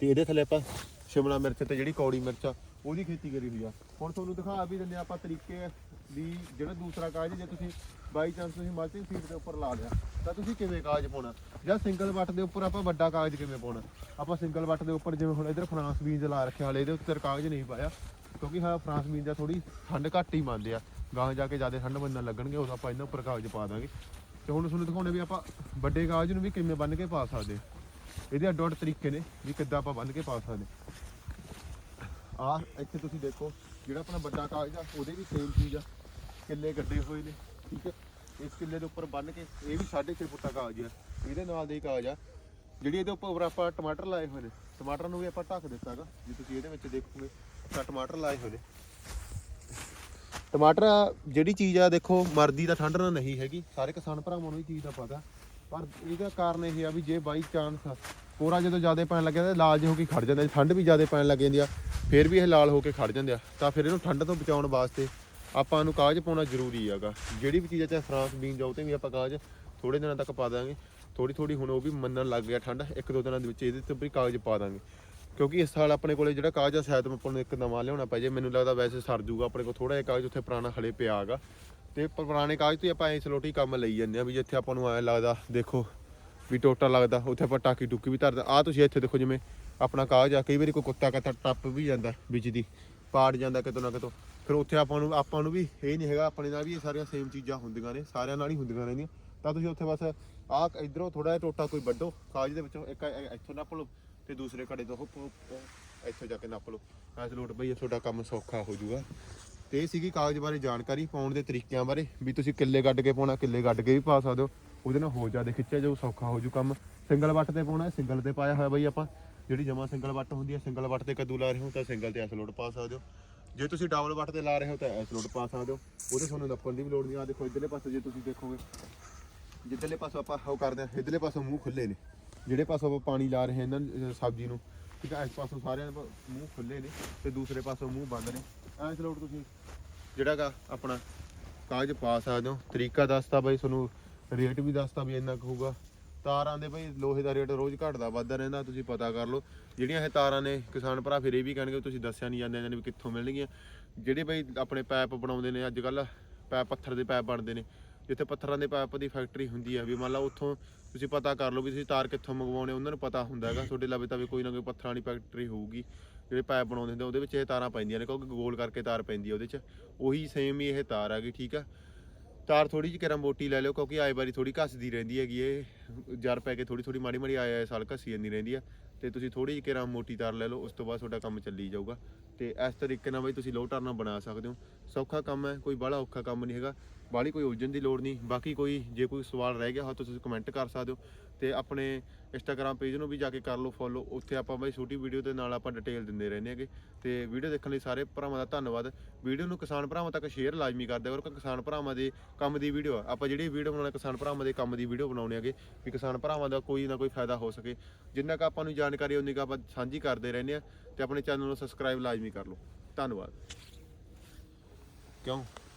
S1: ਤੇ ਇਹਦੇ ਥੱਲੇ ਆਪਾਂ ਸ਼ਿਮਲਾ ਮਿਰਚ ਤੇ ਜਿਹੜੀ ਕੌੜੀ ਮਿਰਚ ਆ, ਉਹਦੀ ਖੇਤੀ ਕਰੀ ਹੋਈ ਆ। ਹੁਣ ਤੁਹਾਨੂੰ ਦਿਖਾ ਵੀ ਦਿੰਦੇ ਆ ਆਪਾਂ ਤਰੀਕੇ ਵੀ ਜਿਹੜਾ ਦੂਸਰਾ ਕਾਗਜ਼ ਜੇ ਤੁਸੀਂ ਬਾਈ ਚਾਂਸ ਤੁਸੀਂ ਮਲਟਿੰਗ ਫੀਡ ਦੇ ਉੱਪਰ ਲਾ ਲਿਆ, ਤਾਂ ਤੁਸੀਂ ਕਿਵੇਂ ਕਾਗਜ਼ ਪਾਉਣਾ? ਜਾਂ ਸਿੰਗਲ ਵੱਟ ਦੇ ਉੱਪਰ ਆਪਾਂ ਵੱਡਾ ਕਾਗਜ਼ ਕਿਵੇਂ ਪਾਉਣਾ? ਆਪਾਂ ਸਿੰਗਲ ਵੱਟ ਦੇ ਉੱਪਰ ਜਿਵੇਂ ਹੁਣ ਇਧਰ ਫਰਾਂਸ ਬੀਜ ਲਾ ਰੱਖਿਆ, ਹਾਲੇ ਇਹਦੇ ਉੱਤੇ ਕਾਗਜ਼ ਨਹੀਂ ਪਾਇਆ, ਕਿਉਂਕਿ ਹਾਂ ਫਰਾਂਸ ਬੀਨਸ ਦਾ ਥੋੜੀ ਠੰਡ ਘੱਟ ਹੀ ਮੰਨਦੇ ਆ। ਗਾਂ ਜਾ ਕੇ ਜ਼ਿਆਦਾ ਠੰਡ ਮੰਨਣ ਲੱਗਣਗੇ, ਉਦੋਂ ਆਪਾਂ ਇਹਨਾਂ ਉੱਪਰ ਕਾਗਜ਼ ਪਾ ਦਾਂਗੇ। ਤੇ ਹੁਣ ਤੁਹਾਨੂੰ ਦਿਖਾਉਣੇ ਵੀ ਆਪਾਂ ਵੱਡੇ ਕਾਗਜ਼ ਨੂੰ ਵੀ ਕਿਵੇਂ ਬੰਨ ਕੇ ਪਾ ਸਕਦੇ ਇਹਦੇ ਅੱਡੋ ਅੱਡ ਤਰੀਕੇ ਨੇ ਵੀ ਕਿੱਦਾਂ ਆਪਾਂ ਬੰਨ ਕੇ ਪਾ ਸਕਦੇ ਆ ਇੱਥੇ ਤੁਸੀਂ ਦੇਖੋ ਜਿਹੜਾ ਆਪਣਾ ਵੱਡਾ ਕਾਗਜ਼ ਆ, ਉਹਦੇ ਵੀ ਸੇਮ ਚੀਜ਼ ਆ। ਕਿੱਲੇ ਗੱਡੇ ਹੋਏ ਨੇ, ਠੀਕ ਹੈ ਇਸ ਕਿੱਲੇ ਦੇ ਉੱਪਰ ਬੰਨ ਕੇ, ਇਹ ਵੀ 6.5 ਫੁੱਟਾ ਕਾਗਜ਼ ਆ। ਇਹਦੇ ਨਾਲ ਦੇ ਕਾਗਜ਼ ਆ। ਜਿਹੜੀ ਇਹਦੇ ਉੱਪਰ ਆਪਾਂ ਟਮਾਟਰ ਲਾਏ ਹੋਏ ਨੇ, ਟਮਾਟਰ ਨੂੰ ਵੀ ਆਪਾਂ ਢੱਕ ਦਿੱਤਾਗਾ ਜੇ ਤੁਸੀਂ ਇਹਦੇ ਵਿੱਚ ਦੇਖੋਗੇ, ਤਾਂ ਟਮਾਟਰ ਲਾਏ ਹੋਏ ਨੇ। ਟਮਾਟਰ ਜਿਹੜੀ ਚੀਜ਼ ਆ, ਦੇਖੋ, ਮਰਦੀ ਦਾ ਠੰਡ ਨਾਲ ਨਹੀਂ ਹੈਗੀ। ਸਾਰੇ ਕਿਸਾਨ ਭਰਾਵਾਂ ਨੂੰ ਇਹ ਚੀਜ਼ ਦਾ ਪਤਾ। ਪਰ ਇਹਦਾ ਕਾਰਨ ਇਹ ਆ ਵੀ ਜੇ ਬਾਈ ਚਾਂਸ ਕੋਰਾ ਜਦੋਂ ਜ਼ਿਆਦਾ ਪੈਣ ਲੱਗਿਆ ਤਾਂ ਲਾਲ ਜਿਹੇ ਹੋ ਕੇ ਖੜ ਜਾਂਦਾ ਠੰਡ ਵੀ ਜ਼ਿਆਦਾ ਪੈਣ ਲੱਗ ਜਾਂਦੀ ਆ, ਫਿਰ ਵੀ ਇਹ ਲਾਲ ਹੋ ਕੇ ਖੜ ਜਾਂਦੇ ਆ। ਤਾਂ ਫਿਰ ਇਹਨੂੰ ਠੰਡ ਤੋਂ ਬਚਾਉਣ ਵਾਸਤੇ ਆਪਾਂ ਨੂੰ ਕਾਗਜ਼ ਪਾਉਣਾ ਜ਼ਰੂਰੀ ਹੈਗਾ। ਜਿਹੜੀ ਵੀ ਚੀਜ਼ ਆ, ਚਾਹੇ ਫਰਾਂਸ, ਬੀਨ ਜਾਓ ਤੇ ਵੀ ਆਪਾਂ ਕਾਗਜ਼ ਥੋੜੇ ਦਿਨਾਂ ਤੱਕ ਪਾ ਦਾਂਗੇ। ਥੋੜੀ ਥੋੜੀ ਹੁਣ ਉਹ ਵੀ ਮੰਨਣ ਲੱਗ ਗਿਆ ਠੰਡ, ਇੱਕ ਦੋ ਦਿਨਾਂ ਦੇ ਵਿੱਚ ਇਹਦੇ ਤੇ ਵੀ ਕਾਗਜ਼ ਪਾ ਦਾਂਗੇ। ਕਿਉਂਕਿ ਇਸ ਸਾਲ ਆਪਣੇ ਕੋਲੇ ਜਿਹੜਾ ਕਾਗਜ਼ ਆ, ਸ਼ਾਇਦ ਆਪਾਂ ਨੂੰ ਇੱਕ ਨਵਾਂ ਲਿਆਉਣਾ ਪੈ ਜੇ ਮੈਨੂੰ ਲੱਗਦਾ ਵੈਸੇ ਸਰ ਜੂਗਾ ਆਪਣੇ ਕੋਲ ਥੋੜਾ ਜਿਹਾ ਕਾਗਜ਼ ਉੱਥੇ ਪੁਰਾਣਾ ਹਲੇ ਪਿਆ ਹੈਗਾ। ਤੇ ਪੁਰਾਣੇ ਕਾਗਜ਼ 'ਤੇ ਆਪਾਂ ਐ ਸਲੋਟੀ ਕੰਮ ਲਈ ਜਾਂਦੇ ਆ ਵੀ ਜਿੱਥੇ ਆਪਾਂ ਨੂੰ ਐਂ ਲੱਗਦਾ, ਦੇਖੋ ਵੀ ਟੋਟਾ ਲੱਗਦਾ, ਉੱਥੇ ਆਪਾਂ ਟਾਕੀ ਟੁਕੀ ਵੀ ਧਰਦਾ ਆ ਤੁਸੀਂ ਇੱਥੇ ਦੇਖੋ ਜਿਵੇਂ ਆਪਣਾ ਕਾਗਜ਼ ਆ, ਕਈ ਵਾਰੀ ਕੋਈ ਕੁੱਤਾ ਕੱਤਾ ਟੱਪ ਵੀ ਜਾਂਦਾ ਵਿੱਚ ਦੀ, ਪਾੜ ਜਾਂਦਾ ਕਿਤੋਂ ਨਾ ਕਿਤੋਂ। ਫਿਰ ਉੱਥੇ ਆਪਾਂ ਨੂੰ ਆਪਾਂ ਨੂੰ ਵੀ ਇਹ ਨਹੀਂ ਹੈਗਾ, ਆਪਣੇ ਨਾਲ ਵੀ ਇਹ ਸਾਰੀਆਂ ਸੇਮ ਚੀਜ਼ਾਂ ਹੁੰਦੀਆਂ ਨੇ, ਸਾਰਿਆਂ ਨਾਲ ਹੀ ਹੁੰਦੀਆਂ ਰਹਿੰਦੀਆਂ। ਤਾਂ ਤੁਸੀਂ ਉੱਥੇ ਬਸ ਆਹ ਇਧਰੋਂ ਥੋੜਾ ਜਿਹਾ ਟੋਟਾ ਕੋਈ ਵੱਢੋ, ਕਾਗਜ਼ ਦੇ ਵਿੱਚੋਂ ਇੱਕ ਇੱਥੋਂ ਨੱਪ ਲਓ ਤੇ ਦੂਸਰੇ ਕੜੇ ਤੋਂ ਉਹ- ਇੱਥੋਂ ਜਾ ਕੇ ਨੱਪ ਲਓ। ਐਸ ਲੋਟ ਬਈ, ਇਹ ਤੁਹਾਡਾ ਕੰਮ ਸੌਖਾ ਹੋ ਜਾਊਗਾ। ਤੇ ਇਹ ਸੀਗੀ ਕਾਗਜ਼ ਬਾਰੇ ਜਾਣਕਾਰੀ ਪਾਉਣ ਦੇ ਤਰੀਕਿਆਂ ਬਾਰੇ, ਵੀ ਤੁਸੀਂ ਕਿੱਲੇ ਗੱਡ ਕੇ ਪਾਉਣਾ, ਕਿੱਲੇ ਗੱਡ ਕੇ ਵੀ ਪਾ ਸਕਦੇ ਹੋ। ਉਹਦੇ ਨਾਲ ਹੋ ਜ਼ਿਆਦਾ ਖਿੱਚਿਆ ਜਾਊ, ਸੌਖਾ ਹੋ ਜਾਊ ਕੰਮ। ਸਿੰਗਲ ਵੱਟ ਤੇ ਪਾਉਣਾ, ਸਿੰਗਲ ਤੇ ਪਾਇਆ ਹੋਇਆ ਬਈ ਆਪਾਂ। ਜਿਹੜੀ ਜਮਾ ਸਿੰਗਲ ਵੱਟ ਹੁੰਦੀ ਹੈ ਸਿੰਗਲ ਵੱਟ ਤੇ ਕੱਦੂ ਲਾ ਰਹੇ ਹੋ ਤਾਂ ਸਿੰਗਲ ਤੇ ਐਸ ਲੋਟ ਪਾ ਸਕਦੇ ਹੋ। ਜੇ ਤੁਸੀਂ ਡਬਲ ਵੱਟ ਤੇ ਲਾ ਰਹੇ ਹੋ ਤਾਂ ਐਸ ਲੋਟ ਪਾ ਸਕਦੇ ਹੋ। ਉਹਦੇ ਤੁਹਾਨੂੰ ਨੱਪਣ ਦੀ ਵੀ ਲੋੜ ਨਹੀਂ ਆ ਦੇਖੋ ਇਧਰਲੇ ਪਾਸੇ ਜੇ ਤੁਸੀਂ ਦੇਖੋਗੇ। ਜਿੱਧਰਲੇ ਪਾਸੋਂ ਆਪਾਂ ਉਹ ਕਰਦੇ ਆ ਇਧਰਲੇ ਪਾਸੋਂ ਮੂੰਹ ਖੁੱਲੇ ਨੇ। ਜਿਹੜੇ ਪਾਸੋਂ ਆਪਾਂ ਪਾਣੀ ਲਾ ਰਹੇ ਹਾਂ ਇਹਨਾਂ ਸਬਜ਼ੀ ਨੂੰ, ਠੀਕ ਹੈ ਇਸ ਪਾਸੋਂ ਸਾਰਿਆਂ ਦੇ ਮੂੰਹ ਖੁੱਲੇ ਨੇ ਤੇ ਦੂਸਰੇ ਪਾਸੋਂ ਮੂੰਹ ਬੰਦ ਨੇ। ਐਸ ਲੋਟ ਤੁਸੀਂ ਜਿਹੜਾਗਾ ਆਪਣਾ ਕਾਗਜ਼ ਪਾ ਸਕਦੇ ਹੋ। ਤਰੀਕਾ ਦੱਸਤਾ ਬਾਈ ਤੁਹਾਨੂੰ ਰੇਟ ਵੀ ਦੱਸਤਾ ਵੀ ਇੰਨਾ ਕੁ ਹੋਊਗਾ। ਤਾਰਾਂ ਦੇ ਬਈ ਲੋਹੇ ਦਾ ਰੇਟ ਰੋਜ਼ ਘਟਦਾ, ਵੱਧਦਾ ਰਹਿੰਦਾ, ਤੁਸੀਂ ਪਤਾ ਕਰ ਲਓ। ਜਿਹੜੀਆਂ ਇਹ ਤਾਰਾਂ ਨੇ, ਕਿਸਾਨ ਭਰਾ ਫਿਰ ਇਹ ਵੀ ਕਹਿਣਗੇ ਵੀ ਤੁਸੀਂ ਦੱਸਿਆ ਨਹੀਂ ਜਾਂਦੇ, ਇਹਨਾਂ ਨੇ ਵੀ ਕਿੱਥੋਂ ਮਿਲਣਗੀਆਂ। ਜਿਹੜੇ ਬਈ ਆਪਣੇ ਪੈਪ ਬਣਾਉਂਦੇ ਨੇ ਅੱਜ ਕੱਲ ਪੈਪ ਪੱਥਰ ਦੇ ਪੈਪ ਬਣਦੇ ਨੇ। ਜਿੱਥੇ ਪੱਥਰਾਂ ਦੇ ਪੈਪ ਦੀ ਫੈਕਟਰੀ ਹੁੰਦੀ ਹੈ ਵੀ ਮੰਨ ਲਓ ਉੱਥੋਂ ਤੁਸੀਂ ਪਤਾ ਕਰ ਲਓ ਵੀ ਤੁਸੀਂ ਤਾਰ ਕਿੱਥੋਂ ਮੰਗਵਾਉਣੇ, ਉਹਨਾਂ ਨੂੰ ਪਤਾ ਹੁੰਦਾ ਹੈਗਾ। ਤੁਹਾਡੇ ਲਵੇ ਤਾਂ ਵੀ ਕੋਈ ਨਾ ਕੋਈ ਪੱਥਰਾਂ ਵਾਲੀ ਫੈਕਟਰੀ ਹੋਊਗੀ, ਜਿਹੜੇ ਪੈਪ ਬਣਾਉਂਦੇ ਹੁੰਦੇ ਉਹਦੇ ਵਿੱਚ ਇਹ ਤਾਰਾਂ ਪੈਂਦੀਆਂ ਨੇ, ਕਿਉਂਕਿ ਗੋਲ ਕਰਕੇ ਤਾਰ ਪੈਂਦੀ ਹੈ ਉਹਦੇ 'ਚ। ਉਹੀ ਸੇਮ ਹੀ ਇਹ ਤਾਰ ਹੈਗੀ, ਠੀਕ ਆ? ਤਾਰ ਥੋੜੀ ਜਿਹੀ ਕਿਰਾਂ ਮੋਟੀ ਲੈ ਲਿਓ, ਕਿਉਂਕਿ ਆਏ ਵਾਰੀ ਥੋੜੀ ਘਸਦੀ ਰਹਿੰਦੀ ਹੈਗੀ ਇਹ ਜਰ ਪੈ ਕੇ ਥੋੜੀ ਥੋੜੀ ਮਾੜੀ ਮਾੜੀ ਆਏ ਆਏ ਸਾਲ ਘਸੀ ਜਾਂਦੀ ਰਹਿੰਦੀ ਆ। ਤੇ ਤੁਸੀਂ ਥੋੜੀ ਜਿਹੀ ਕਿਰਾਂ ਮੋਟੀ ਤਾਰ ਲੈ ਲਓ, ਉਸ ਤੋਂ ਬਾਅਦ ਤੁਹਾਡਾ ਕੰਮ ਚੱਲੀ ਜਾਊਗਾ। ਤੇ ਇਸ ਤਰੀਕੇ ਨਾਲ ਬਈ ਤੁਸੀਂ ਲੋ ਟਰਨਾ ਬਣਾ ਸਕਦੇ ਹੋ। ਸੌਖਾ ਕੰਮ ਹੈ, ਕੋਈ ਬਾਹਲਾ ਔਖਾ ਕੰਮ ਨਹੀਂ ਹੈਗਾ। ਬਾਹਲੀ ਕੋਈ ਉਲਝਣ ਦੀ ਲੋੜ ਨਹੀਂ। ਬਾਕੀ ਕੋਈ, ਜੇ ਕੋਈ ਸਵਾਲ ਰਹਿ ਗਿਆ ਹੋ ਤਾਂ ਤੁਸੀਂ ਕਮੈਂਟ ਕਰ ਸਕਦੇ ਹੋ। ਤੇ ਆਪਣੇ ਇੰਸਟਾਗ੍ਰam ਪੇਜ ਨੂੰ ਵੀ ਜਾ ਕੇ ਕਰ ਲਓ ਫੋਲੋ ਉੱਥੇ ਆਪਾਂ ਬਾਈ ਛੋਟੀ ਵੀਡੀਓ ਦੇ ਨਾਲ ਆਪਾਂ ਡਿਟੇਲ ਦਿੰਦੇ ਰਹਿੰਦੇ ਹਾਂਗੇ। ਤੇ ਵੀਡੀਓ ਦੇਖਣ ਲਈ ਸਾਰੇ ਭਰਾਵਾਂ ਦਾ ਧੰਨਵਾਦ। ਵੀਡੀਓ ਨੂੰ ਕਿਸਾਨ ਭਰਾਵਾਂ ਤੱਕ ਸ਼ੇਅਰ ਲਾਜ਼ਮੀ ਕਰ ਦਿਆ ਕਰੋ ਕਿ ਕਿਸਾਨ ਭਰਾਵਾਂ ਦੇ ਕੰਮ ਦੀ ਵੀਡੀਓ ਆ। ਆਪਾਂ ਜਿਹੜੀ ਵੀਡੀਓ ਬਣਾਉਣਾ, ਕਿਸਾਨ ਭਰਾਵਾਂ ਦੇ ਕੰਮ ਦੀ ਵੀਡੀਓ ਬਣਾਉਣੇ ਹੈਗੇ। ਵੀ ਕਿਸਾਨ ਭਰਾਵਾਂ ਦਾ ਕੋਈ ਨਾ ਕੋਈ ਫਾਇਦਾ ਹੋ ਸਕੇ। ਜਿੰਨਾ ਕੁ ਆਪਾਂ ਨੂੰ ਜਾਣਕਾਰੀ ਉਨੀ ਕੁ ਆਪਾਂ ਸਾਂਝੀ ਕਰਦੇ ਰਹਿੰਦੇ ਆ ਤੇ ਆਪਣੇ ਚੈਨਲ ਨੂੰ ਸਬਸਕ੍ਰਾਈਬ ਲਾਜ਼ਮੀ ਕਰ ਲਓ। ਧੰਨਵਾਦ। ਕਿਉਂ?